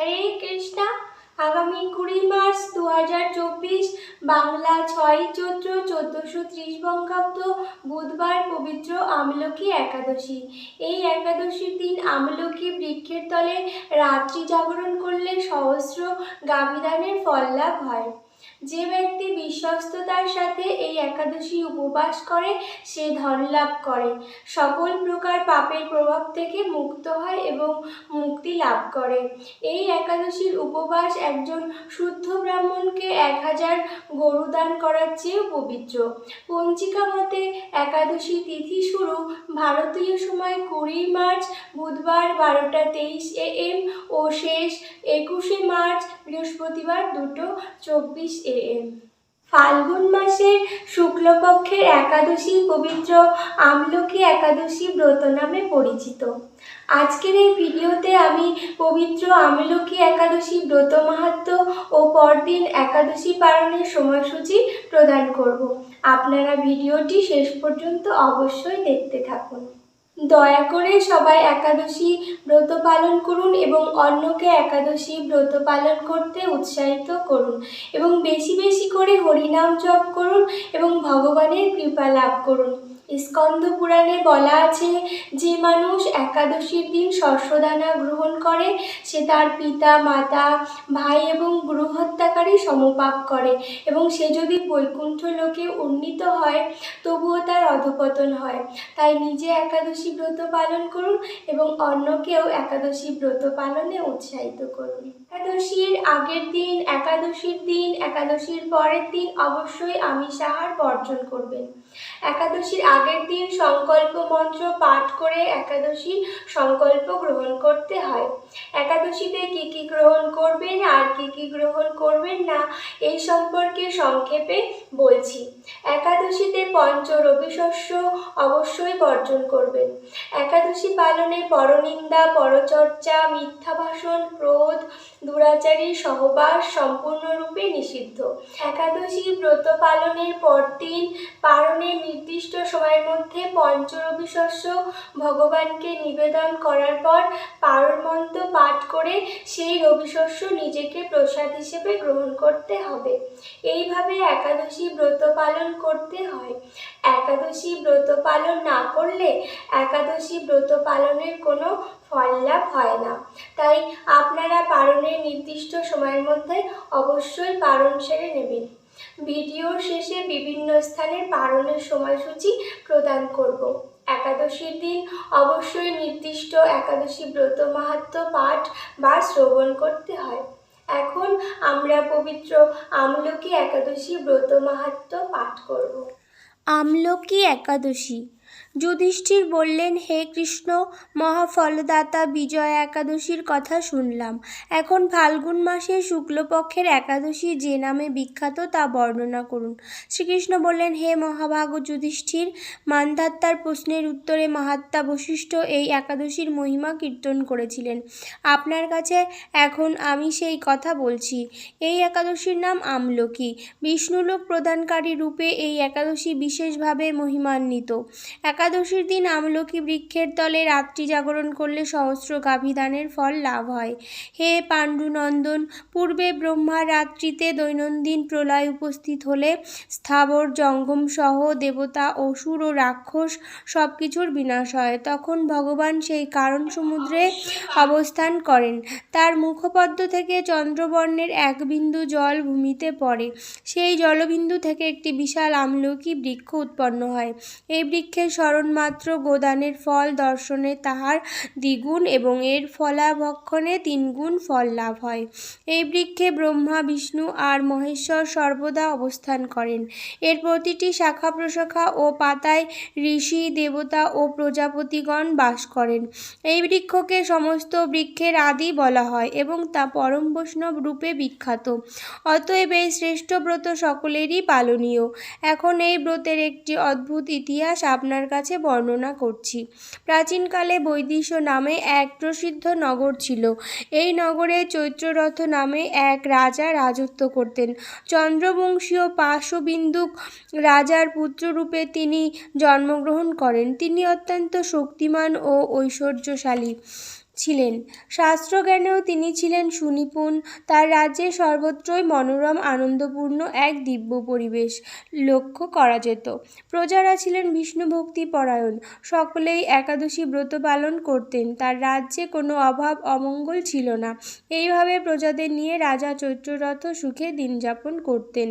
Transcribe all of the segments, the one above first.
হরে কৃষ্ণা। আগামী কুড়ি মার্চ দু হাজার চব্বিশ, বাংলা ছয় চৈত্র চোদ্দোশো ত্রিশ বঙ্গাব্দ, বুধবার পবিত্র আমলকি একাদশী। এই একাদশীর দিন আমলকি বৃক্ষের তলে রাত্রি জাগরণ করলে সহস্র গাভিদানের ফল লাভ হয়। যে ব্যক্তি বিশ্বস্ততার সাথে এই একাদশী উপবাস করে, সে ধন লাভ করে। সকল প্রকার পাপের প্রভাব থেকে মুক্ত হয় এবং মুক্তি লাভ করে। এই একাদশীর উপবাস একজন শুদ্ধ ব্রাহ্মণকে এক হাজার গরু দান করার চেয়েও পবিত্র। পঞ্জিকা মতে, একাদশী তিথি শুরু ভারতীয় সময় কুড়ি মার্চ, বুধবার বারোটা তেইশ এ এম ও শেষ একুশে মার্চ, বৃহস্পতিবার দুটো চব্বিশ এ ফাল্গুন মাসের শুক্লপক্ষের একাদশী পবিত্র আমলকি একাদশী ব্রত নামে পরিচিত। আজকের এই ভিডিওতে আমি পবিত্র আমলকি একাদশী ব্রত মাহাত্ম্য ও পরদিন একাদশী পালনের সময়সূচি প্রদান করব। আপনারা ভিডিওটি শেষ পর্যন্ত অবশ্যই দেখতে থাকুন। দয়া করে সবাই একাদশী ব্রত পালন করুন এবং অন্যকে একাদশী ব্রত পালন করতে উৎসাহিত করুন এবং বেশি বেশি করে হরিনাম জপ করুন এবং ভগবানের কৃপা লাভ করুন। স্কন্দ পুরাণে বলা আছে, যে মানুষ একাদশীর দিন শস্যদানা গ্রহণ করে, সে তার পিতা, মাতা, ভাই এবং গৃহত্যাকারী সমপাপ করে এবং সে যদি বৈকুণ্ঠ লোকে উন্নীত হয়, তবুও তার অধপতন হয়। তাই নিজে একাদশী ব্রত পালন করুন এবং অন্যকেও একাদশী ব্রত পালনে উৎসাহিত করুন। একাদশীর আগের দিন, একাদশীর দিন, একাদশীর পরের দিন অবশ্যই আমিষ আহার বর্জন করবেন। একাদশীর আগের দিন সংকল্প মন্ত্র পাঠ করে একাদশী সংকল্প গ্রহণ করতে হয়। একাদশীতে কি কি গ্রহণ করবেন আর কি কি গ্রহণ করবেন না? এই সম্পর্কে সংক্ষেপে বলছি। একাদশীতে পঞ্চ রবি শস্য অবশ্যই বর্জন করবেন। একাদশী পালনে পরনিন্দা, পরচর্চা মিথ্যা ভাষণ ক্রোধ, দুরাচারী সহবাস সম্পূর্ণরূপে নিষিদ্ধ। একাদশী ব্রত পালনের পরদিন পালনের নির্দিষ্ট সময়ের মধ্যে পঞ্চরবি শস্য ভগবানকে নিবেদন করার পর পারণ মন্ত্র পাঠ করে সেই রবিশস্য নিজেকে প্রসাদ হিসেবে গ্রহণ করতে হবে। এইভাবে একাদশী ব্রত পালন করতে হয়। একাদশী ব্রত পালন না করলে একাদশী ব্রত পালনের কোনো ফল লাভ হয় না। তাই আপনারা পালনের নির্দিষ্ট সময়ের মধ্যে অবশ্যই পালন সেরে নেবেন। ভিডিওর শেষে বিভিন্ন স্থানে পালনের সময়সূচি প্রদান করব। একাদশীর দিন অবশ্যই নির্দিষ্ট একাদশী ব্রত মাহাত্ম্য পাঠ বা শ্রবণ করতে হয়। এখন আমরা পবিত্র আমলকি একাদশী ব্রত মাহাত্ম পাঠ করব। আমলকি একাদশী। যুধিষ্ঠির বললেন, হে কৃষ্ণ, মহাফলদাতা বিজয়া একাদশীর কথা শুনলাম। এখন ফাল্গুন মাসে শুক্লপক্ষের একাদশী যে নামে বিখ্যাত তা বর্ণনা করুন। শ্রীকৃষ্ণ বললেন, হে মহাভাগ যুধিষ্ঠির, মান্ধাত্তার প্রশ্নের উত্তরে মহাত্মা বশিষ্ঠ এই একাদশীর মহিমা কীর্তন করেছিলেন। আপনার কাছে এখন আমি সেই কথা বলছি। এই একাদশীর নাম আমলকি। বিষ্ণুলোক প্রদানকারী রূপে এই একাদশী বিশেষভাবে মহিমান্বিত। একাদশীর দিন আমলকি বৃক্ষের তলে রাত্রি জাগরণ করলে সহস্র গাভিদানের ফল লাভ হয়। হে পাণ্ডুনন্দন, পূর্বে ব্রহ্মা রাত্রিতে দৈনন্দিন প্রলয় উপস্থিত হলে স্থাবর জঙ্গম সহ দেবতা, অসুর ও রাক্ষস সব কিছুর বিনাশ হয়। তখন ভগবান সেই কারণ সমুদ্রে অবস্থান করেন। তার মুখপদ্ম থেকে চন্দ্রবর্ণের এক বিন্দু জল ভূমিতে পড়ে। সেই জলবিন্দু থেকে একটি বিশাল আমলকি বৃক্ষ উৎপন্ন হয়। এই বৃক্ষের স্মরণমাত্র গোদানের ফল দর্শনে তাহার দ্বিগুণ এবং এর ফলাভক্ষণে তিনগুণ ফল লাভ হয়। এই বৃক্ষে ব্রহ্মা, বিষ্ণু আর মহেশ্বর সর্বদা অবস্থান করেন। এর প্রতিটি শাখা প্রশাখা ও পাতায় ঋষি, দেবতা ও প্রজাপতিগণ বাস করেন। এই বৃক্ষকে সমস্ত বৃক্ষের আদি বলা হয় এবং তা পরম বৈষ্ণব রূপে বিখ্যাত। অতএব এই শ্রেষ্ঠ ব্রত সকলেরই পালনীয়। এখন এই ব্রতের একটি অদ্ভুত ইতিহাস আপনার কাছে বর্ণনা করছি। প্রাচীনকালে বৈদিশ নামে এক প্রসিদ্ধ নগর ছিল। এই নগরে চৈত্ররথ নামে এক রাজা রাজত্ব করতেন। চন্দ্রবংশীয় পাশবিন্দুক রাজার পুত্ররূপে তিনি জন্মগ্রহণ করেন। তিনি অত্যন্ত শক্তিমান ও ঐশ্বর্যশালী। ছিলেন। শাস্ত্রজ্ঞানেও তিনি ছিলেন সুনিপুণ। তার রাজ্যে সর্বত্রই মনোরম, আনন্দপূর্ণ এক দিব্য পরিবেশ লক্ষ্য করা যেত। প্রজারা ছিলেন বিষ্ণু ভক্তি পরায়ণ। সকলেই একাদশী ব্রত পালন করতেন। তার রাজ্যে কোনো অভাব, অমঙ্গল ছিল না। এইভাবে প্রজাদের নিয়ে রাজা চৈত্ররথ সুখে দিন যাপন করতেন।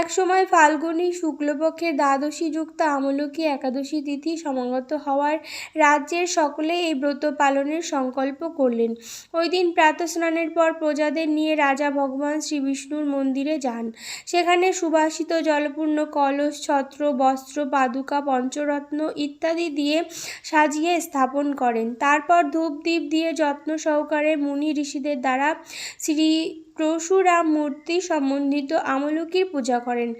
এক সময় ফাল্গুনী শুক্লপক্ষের দ্বাদশী যুক্ত আমলকী একাদশী তিথি সমাগত হওয়ার রাজ্যের সকলে এই ব্রত পালনের সংকল্প করলেন। ওই দিন প্রাতঃস্নানের পর প্রজাদের নিয়ে রাজা ভগবান শ্রী বিষ্ণুর মন্দিরে যান। সেখানে সুবাসিত জলপূর্ণ কলস, ছত্র, বস্ত্র, পাদুকা, পঞ্চরত্ন ইত্যাদি দিয়ে সাজিয়ে স্থাপন করেন। তারপর ধূপ দ্বীপ দিয়ে যত্ন সহকারে মুনি ঋষিদের দ্বারা শ্রী পরশুরাম মূর্তি সম্বন্ধিত আমলকির পূজা করেন।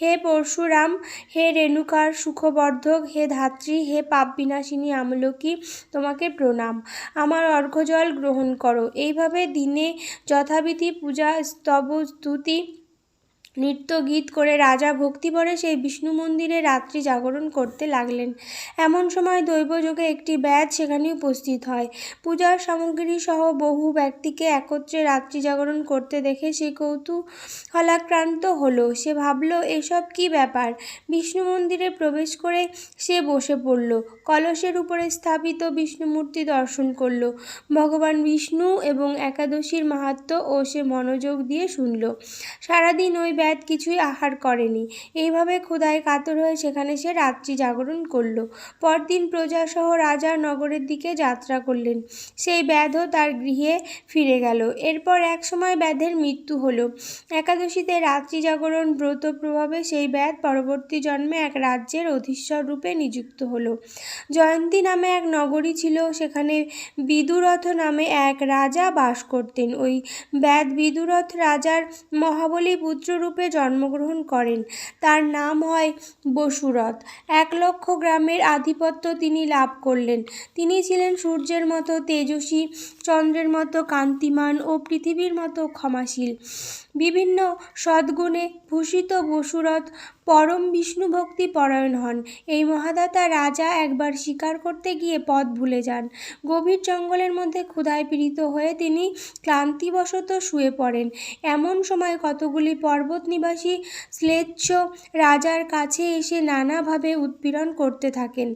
হে পরশুরাম, হে রেণুকার সুখবর্ধক, হে ধাত্রী, হে পাপ বিনাশিনী আমলকি, তোমাকে প্রণাম। আমার অর্ঘ্য জল গ্রহণ করো। এইভাবে দিনে যথাবিধি পূজা স্তব স্তুতি নৃত্য গীত করে রাজা ভক্তিভরে সেই বিষ্ণু মন্দিরে রাত্রি জাগরণ করতে লাগলেন। এমন সময় দৈবযোগে একটি ব্যাধ সেখানে উপস্থিত হয়। পূজার সামগ্রী সহ বহু ব্যক্তিকে একত্রে রাত্রি জাগরণ করতে দেখে সে কৌতূহলাক্রান্ত হলো। সে ভাবল, এসব কি ব্যাপার? বিষ্ণু মন্দিরে প্রবেশ করে সে বসে পড়ল। কলসের উপরে স্থাপিত বিষ্ণুমূর্তি দর্শন করল। ভগবান বিষ্ণু এবং একাদশীর মাহাত্ম্য ও সে মনোযোগ দিয়ে শুনল। সারাদিন ওই ব্যাধ কিছুই আহার করেনি। এইভাবে ক্ষুধায় কাতর হয়ে সেখানে সে রাত্রি জাগরণ করল। পরদিন প্রজাসহ রাজা নগরের দিকে যাত্রা করলেন। সেই ব্যাধও তার গৃহে ফিরে গেল। এরপর এক সময় ব্যাধের মৃত্যু হলো। একাদশীতে রাত্রি জাগরণ ব্রত প্রভাবে সেই ব্যাধ পরবর্তী জন্মে এক রাজ্যের অধীশ্বর রূপে নিযুক্ত হলো। জয়ন্তী নামে এক নগরী ছিল। সেখানে বিদুরথ নামে এক রাজা বাস করতেন। ওই ব্যাধ বিদুরথ রাজার মহাবলী পুত্ররূপে জন্মগ্রহণ করেন। তার নাম হয় বসুরথ। এক লক্ষ গ্রামের আধিপত্য তিনি লাভ করলেন। তিনি ছিলেন সূর্যের মতো তেজস্বী, চন্দ্রের মতো কান্তিমান ও পৃথিবীর মতো ক্ষমাশীল। বিভিন্ন সদ্গুণে ভূষিত বসুরথ পরম বিষ্ণু ভক্তি পরায়ণ হন। এই মহাদাতা রাজা একবার শিকার করতে গিয়ে পথ ভুলে যান। গভীর জঙ্গলের মধ্যে ক্ষুধায় পীড়িত হয়ে তিনি ক্লান্তিবশত শুয়ে পড়েন। এমন সময় কতগুলি পর্বত নিবাসী শ্লেচ্ছ রাজার কাছে এসে নানাভাবে উৎপীড়ন করতে থাকেন।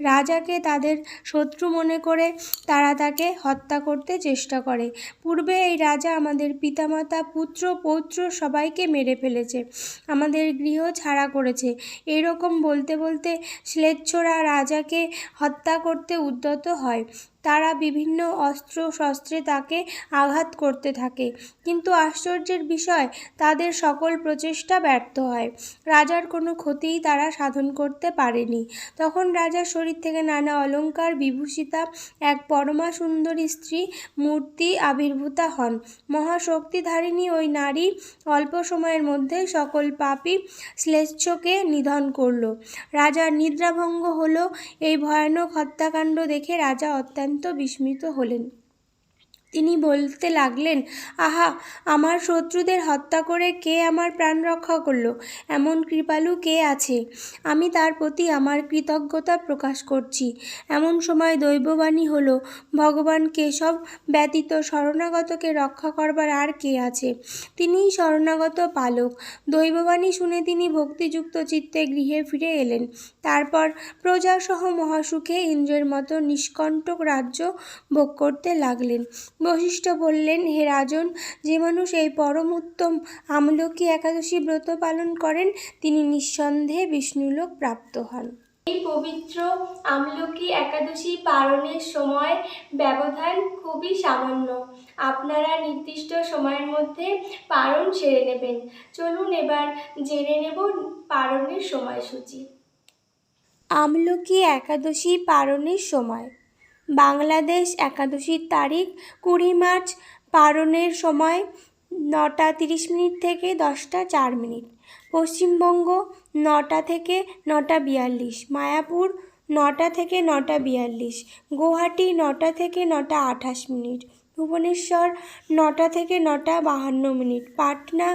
রাজাকে তাদের শত্রু মনে করে তারা তাকে হত্যা করতে চেষ্টা করে। পূর্বে এই রাজা আমাদের পিতামাতা, পুত্র, পৌত্র সবাইকে মেরে ফেলেছে। আমাদের গৃহ ছাড়া করেছে। এরকম বলতে বলতে শ্লেচ্ছরা রাজাকে হত্যা করতে উদ্যত হয়। তারা বিভিন্ন অস্ত্র শস্ত্রে তাকে আঘাত করতে থাকে। কিন্তু আশ্চর্যের বিষয়, তাদের সকল প্রচেষ্টা ব্যর্থ হয়। রাজার কোনো ক্ষতিই তারা সাধন করতে পারেনি। তখন রাজার শরীর থেকে নানা অলংকার বিভূষিতা, এক পরমা সুন্দরী স্ত্রী মূর্তি আবির্ভূতা হন। মহাশক্তিধারিণী ওই নারী অল্প সময়ের মধ্যে সকল পাপী শ্লেচ্ছকে নিধন করল। রাজার নিদ্রাভঙ্গ হলো এই ভয়ানক হত্যাকাণ্ড দেখে রাজা অত্যন্ত বিস্মিত হলেন। তিনি বলতে লাগলেন, আহা, আমার শত্রুদের হত্যা করে কে আমার প্রাণ রক্ষা করল? এমন কৃপালু কে আছে? আমি তার প্রতি আমার কৃতজ্ঞতা প্রকাশ করছি। এমন সময় দৈববাণী হলো, ভগবান কেশব ব্যতীত শরণাগতকে রক্ষা করবার আর কে আছে? তিনিই শরণাগত পালক। দৈববাণী শুনে তিনি ভক্তিযুক্ত চিত্তে গৃহে ফিরে এলেন। তারপর প্রজাসহ মহাসুখে ইন্দ্রের মতো নিষ্কণ্টক রাজ্য ভোগ করতে লাগলেন। বশিষ্ঠ বললেন হে রাজন যে মানুষ এই পরম উত্তম আমলকি একাদশী ব্রত পালন করেন তিনি নিঃসন্দেহে বিষ্ণুলোক প্রাপ্ত হন। এই পবিত্র আমলকি একাদশী পালনের সময় ব্যবধান খুবই সামান্য। আপনারা নির্দিষ্ট সময়ের মধ্যে পালন সেরে নেবেন। চলুন এবার জেনে নেব পালনের সময়সূচি। আমলকি একাদশী পালনের সময় বাংলাদেশ একাদশীর তারিখ কুড়ি মার্চ পালনের সময় নটা তিরিশ মিনিট থেকে দশটা চার মিনিট। পশ্চিমবঙ্গ নটা থেকে নটা বিয়াল্লিশ, মায়াপুর নটা থেকে নটা বিয়াল্লিশ, গুয়াহাটি নটা থেকে নটা আঠাশ মিনিট। ভুবনেশ্বর নটা থেকে নটা বাহান্ন মিনিট, পাটনা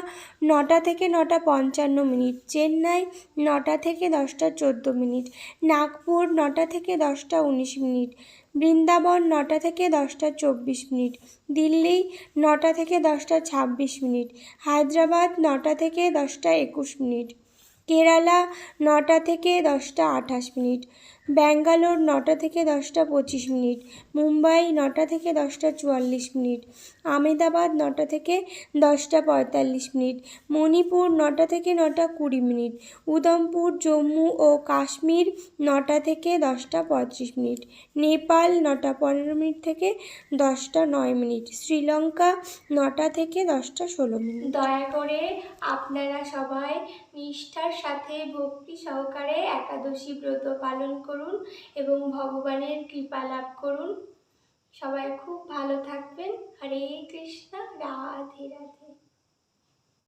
নটা থেকে নটা পঞ্চান্ন মিনিট, চেন্নাই নটা থেকে দশটা চোদ্দ মিনিট, নাগপুর নটা থেকে দশটা উনিশ মিনিট, বৃন্দাবন নটা থেকে দশটা চব্বিশ মিনিট, দিল্লি নটা থেকে দশটা ছাব্বিশ মিনিট, হায়দ্রাবাদ নটা থেকে দশটা একুশ মিনিট, কেরালা নটা থেকে দশটা আঠাশ মিনিট ব্যাঙ্গালোর নটা থেকে দশটা পঁচিশ মিনিট, মুম্বাই নটা থেকে দশটা চুয়াল্লিশ মিনিট, আমেদাবাদ নটা থেকে দশটা পঁয়তাল্লিশ মিনিট, মণিপুর নটা থেকে নটা কুড়ি মিনিট উদমপুর জম্মু ও কাশ্মীর নটা থেকে দশটা পঁয়ত্রিশ মিনিট, নেপাল নটা পনেরো মিনিট থেকে দশটা নয় মিনিট, শ্রীলঙ্কা নটা থেকে দশটা ষোলো মিনিট। দয়া করে আপনারা সবাই নিষ্ঠার সাথে ভক্তি সহকারে একাদশী ব্রত পালন করুন এবং ভগবানের কৃপা লাভ করুন। সবাই খুব ভালো থাকবেন। হরে কৃষ্ণ রাধে রাধে।